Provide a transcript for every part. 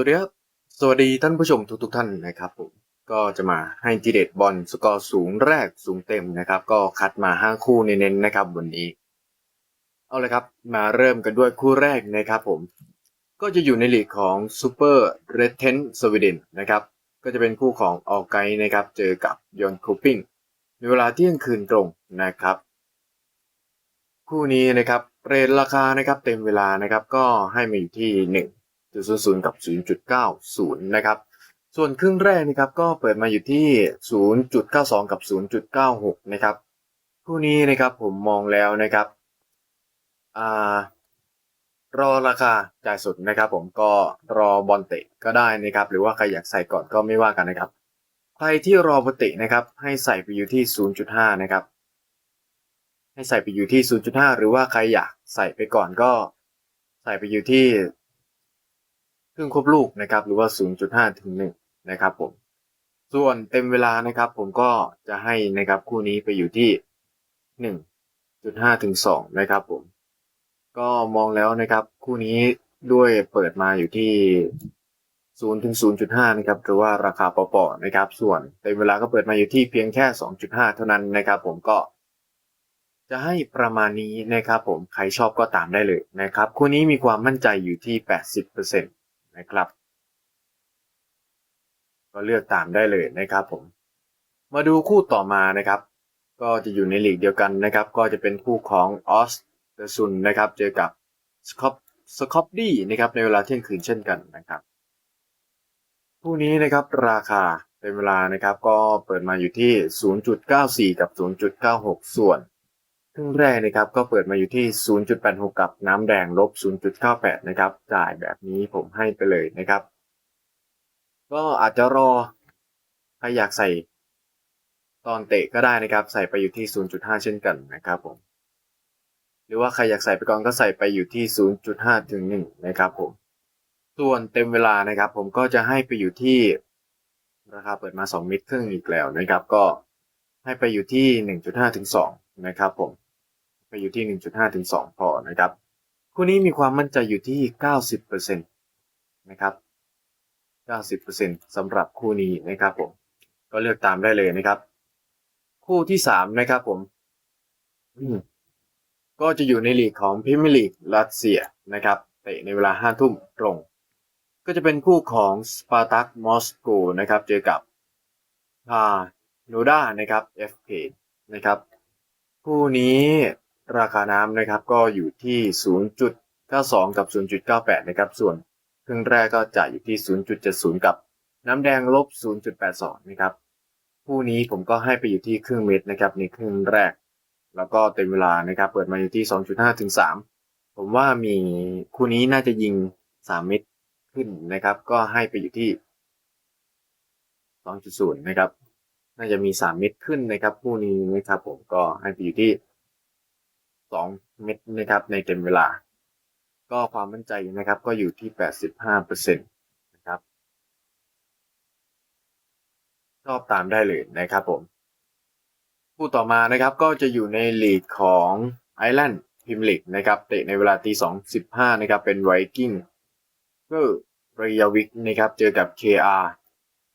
วัสดีครับ สวัสดีท่านผู้ชมทุกๆท่านนะครับผมก็จะมาให้จีเด็ดบอลสกอร์สูงแรกสูงเต็มนะครับ ก็คัดมาห้าคู่เน้นๆนะครับวันนี้ เอาเลยครับมาเริ่มกันด้วยคู่แรกนะครับผม ก็จะอยู่ในลีกของซูเปอร์เรดเทนสวีเดนนะครับ ก็จะเป็นคู่ของออกไกนะครับ เจอกับยอนคูปิงในเวลาเที่ยงคืนตรงนะครับ คู่นี้นะครับเรทราคานะครับเต็มเวลานะครับก็ให้มาอยู่ที่ 1 0.00กับ 0.90 นะครับ ส่วนครึ่งแรกนะครับก็เปิดมาอยู่ที่ 0.92 กับ 0.96 นะครับคู่นี้นะครับผมมองแล้วนะครับอ่ารอราคาจ่ายสุดนะครับผมก็รอบอลเตะก็ได้นะครับ หรือว่าใครอยากใส่ก่อนก็ไม่ว่ากันนะครับ ใครที่รอบอลเตะนะครับ ให้ใส่ไปอยู่ที่ 0.5 นะครับ ให้ใส่ไปอยู่ที่ 0.5 หรือว่าใครอยากใส่ไปก่อนก็ใส่ไปอยู่ที่ ครึ่งครบลูกนะครับหรือว่า 0.5 ถึง 1 นะครับผม ส่วนเต็มเวลานะครับผมก็จะให้นะครับคู่นี้ไปอยู่ที่ 1.5 ถึง 2 นะครับผม ก็มองแล้วนะครับคู่นี้ด้วยเปิดมาอยู่ที่ 0 ถึง 0.5 นะครับหรือว่าราคาปอๆนะครับ ส่วนเต็มเวลาก็เปิดมาอยู่ที่เพียงแค่ 2.5 เท่านั้นนะครับผมก็จะให้ประมาณนี้นะครับผม ใครชอบก็ตามได้เลยนะครับ คู่นี้มีความมั่นใจอยู่ที่ 80%นะครับ ก็เลือกตามได้เลยนะครับผม มาดูคู่ต่อมานะครับ ก็จะอยู่ในลีกเดียวกันนะครับ ก็จะเป็นคู่ของออสเดอร์ซุนนะครับ เจอกับสคอปสคอปดี้นะครับในเวลาเที่ยงคืนเช่นกันนะครับคู่นี้นะครับราคาเป็นเวลานะครับก็เปิดมาอยู่ที่ 0.94 กับ 0.96 ส่วน ครึ่งแรกนะครับก็เปิดมาอยู่ที่ 0.86 กับน้ำแดงลบ 0.98 นะครับ จ่ายแบบนี้ผมให้ไปเลยนะครับ ก็อาจจะรอใครอยากใส่ตอนเตะก็ได้นะครับ ใส่ไปอยู่ที่ 0.5 เช่นกันนะครับผม หรือว่าใครอยากใส่ไปก่อนก็ใส่ไปอยู่ที่ 0.5 ถึง 1 นะครับผม ส่วนเต็มเวลานะครับผมก็จะให้ไปอยู่ที่ราคาเปิดมา2เมตรครึ่งอีกแล้วนะครับ ก็ให้ไปอยู่ที่ 1.5 ถึง 2นะครับผม ไปอยู่ที่ 1.5 ถึง 2 พอนะครับ คู่นี้มีความมั่นใจอยู่ที่ 90%นะครับ 90%สำหรับคู่นี้นะครับผม ก็เลือกตามได้เลยนะครับ คู่ที่ 3 นะครับผมมก็จะอยู่ในลีกของพิมลีกรัสเซียนะครับเตะในเวลา 5 ทุ่มตรง ก็จะเป็นคู่ของสปาร์ตักมอสโกนะครับ เจอกับพาโนดานะครับ FK นะครับ คู่นี้ ราคาน้ำนะครับก็อยู่ที่ 0.92 กับ 0.98 นะครับ ส่วนครึ่งแรกก็จะอยู่ที่ 0.70 กับ น้ำแดงลบ 0.82 นะครับคู่นี้ผมก็ให้ไปอยู่ที่ครึ่งเม็ดนะครับในครึ่งแรก แล้วก็เต็มเวลานะครับเปิดมาอยู่ที่ 2.5 ถึง 3 ผมว่ามีคู่นี้น่าจะยิง 3 เม็ดขึ้นนะครับ ก็ให้ไปอยู่ที่ 2.0 นะครับ น่าจะมี 3 เม็ดขึ้นนะครับคู่นี้นะครับผมก็ให้ไปอยู่ที่ 2 เม็ดนะครับ ในเต็มเวลา ก็ความมั่นใจนะครับก็อยู่ที่ 85%นะครับชอบตามได้เลยนะครับผม คู่ต่อมานะครับก็จะอยู่ในลีกของไอร์แลนด์พิมลีกนะครับเตะในเวลาตีสองสิบห้านะครับเป็นไวกิ้งก็เรียวิกนะครับเจอกับ KR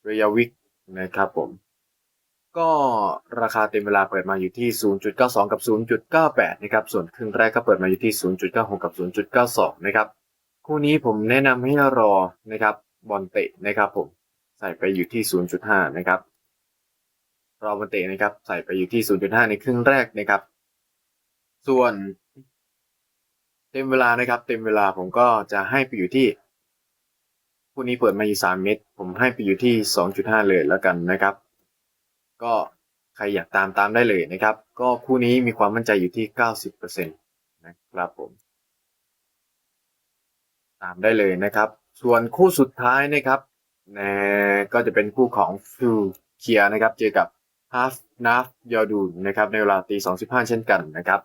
เรียวิกนะครับผม ก็ราคาเต็มเวลาเปิดมาอยู่ที่ 0.92 กับ 0.98 นะครับ ส่วนครึ่งแรกก็เปิดมาอยู่ที่ 0.96 กับ 0.92 นะครับ คู่นี้ผมแนะนำให้รอนะครับบอลเตะนะครับผมใส่ไปอยู่ที่ 0.5 นะครับ รอบอลเตะนะครับ ใส่ไปอยู่ที่ 0.5 ในครึ่งแรกนะครับ ส่วน เต็มเวลานะครับ เต็มเวลาผมก็จะให้ไปอยู่ที่ คู่นี้เปิดมาอยู่ 3 เม็ดผมให้ไปอยู่ที่ 2.5 เลยแล้วกันนะครับ ก็ใครอยากตามตามได้เลยนะครับ ก็คู่นี้มีความมั่นใจอยู่ที่ 90%นะครับผม ตามได้เลยนะครับ ส่วนคู่สุดท้ายนะครับนะก็จะเป็นคู่ของฟิลเคียนะครับ เจอกับฮาฟนาฟยอดูนนะครับ ในเวลาตี2.15เช่นกันนะครับ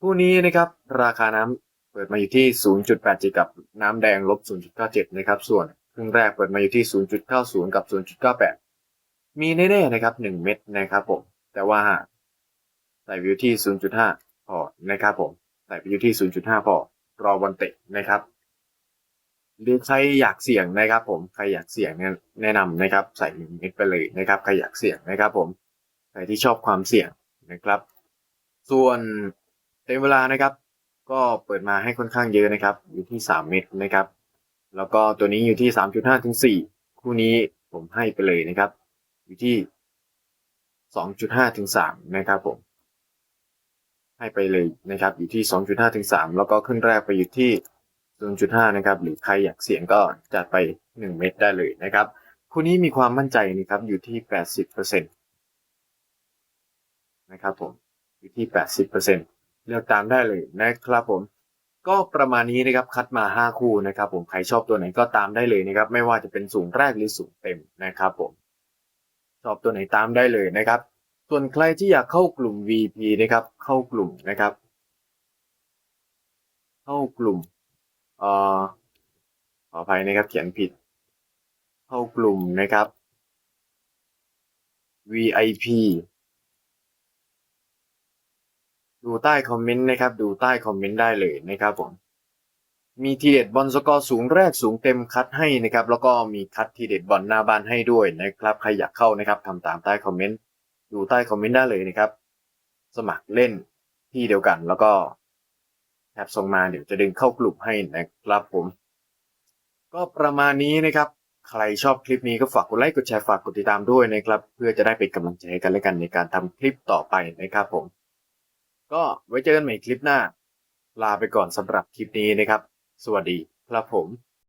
คู่นี้นะครับ ราคาน้ำเปิดมาอยู่ที่ 0.87กับน้ำแดงลบ0.97 นะครับ ส่วนครึ่งแรกเปิดมาอยู่ที่ 0.90 กับ 0.98 มีแน่ๆนะครับ 1 เม็ดนะครับผม แต่ว่าใส่ไปอยู่ที่ 0.5 พอนะครับผม ใส่ไปอยู่ที่ 0.5 พอ รอบอลเตะนะครับ หรือใครอยากเสี่ยงนะครับ ผม ใครอยากเสี่ยงแนะนำนะครับ ใส่หนึ่งเม็ดไปเลยนะครับ ใครอยากเสี่ยงนะครับ ผม ใครที่ชอบความเสี่ยงนะครับ ส่วนเต็มเวลานะครับ ก็เปิดมาให้ค่อนข้างเยอะนะครับ อยู่ที่สามเม็ดนะครับ แล้วก็ตัวนี้อยู่ที่สามจุดห้าถึงสี่คู่นี้ผมให้ไปเลยนะครับ อยู่ที่สองจุดห้าถึงสามนะครับผม ให้ไปเลยนะครับ อยู่ที่สองจุดห้าถึงสามแล้วก็ขึ้นแรกไปอยู่ที่ศูนย์จุดห้านะครับ หรือใครอยากเสี่ยงก็จัดไปหนึ่งเม็ดได้เลยนะครับ คู่นี้มีความมั่นใจนะครับ อยู่ที่แปดสิบเปอร์เซ็นตนะครับผม อยู่ที่แปดสิบเปอร์เซ็นเลือกตามได้เลยนะครับผมก็ประมาณนี้นะครับคัดมาห้าคู่นะครับผมใครชอบตัวไหนก็ตามได้เลยนะครับ ไม่ว่าจะเป็นสูงแรกหรือสูงเต็มนะครับผม ชอบตัวไหนตามได้เลยนะครับ ส่วนใครที่อยากเข้ากลุ่ม VP นะครับ เข้ากลุ่มนะครับ เข้ากลุ่มเอ่อขออภัยนะครับ เขียนผิด เข้ากลุ่มนะครับ VIP ดูใต้คอมเมนต์นะครับ ดูใต้คอมเมนต์ได้เลยนะครับผม มีทีเด็ดบอลสกอร์สูงแรกสูงเต็มคัดให้นะครับ แล้วก็มีคัดทีเด็ดบอลหน้าบ้านให้ด้วยนะครับ ใครอยากเข้านะครับทำตามใต้คอมเมนต์ดูใต้คอมเมนต์ได้เลยนะครับ สมัครเล่นที่เดียวกัน แล้วก็แท็บส่งมาเดี๋ยวจะดึงเข้ากลุ่มให้นะครับผม ก็ประมาณนี้นะครับ ใครชอบคลิปนี้ก็ฝากกดไลค์กดแชร์ฝากกดติดตามด้วยนะครับ เพื่อจะได้เป็นกำลังใจกันและกันในการทำคลิปต่อไปนะครับผม ก็ไว้เจอกันใหม่คลิปหน้า ลาไปก่อนสำหรับคลิปนี้นะครับ สวัสดีครับผม